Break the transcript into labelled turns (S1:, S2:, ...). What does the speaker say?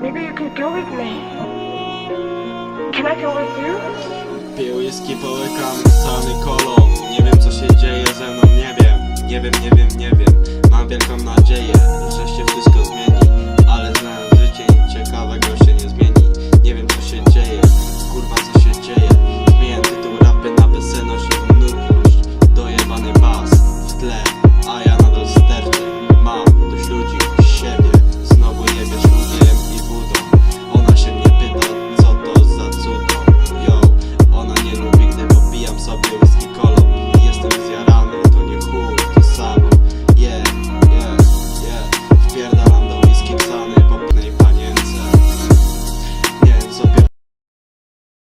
S1: Maybe you could go with me. Can I go with you?
S2: Pił whisky, połykam sany kolą Nie wiem co się dzieje ze mną, nie wiem Nie wiem, nie wiem, nie wiem Mam wielką nadzieję Bye.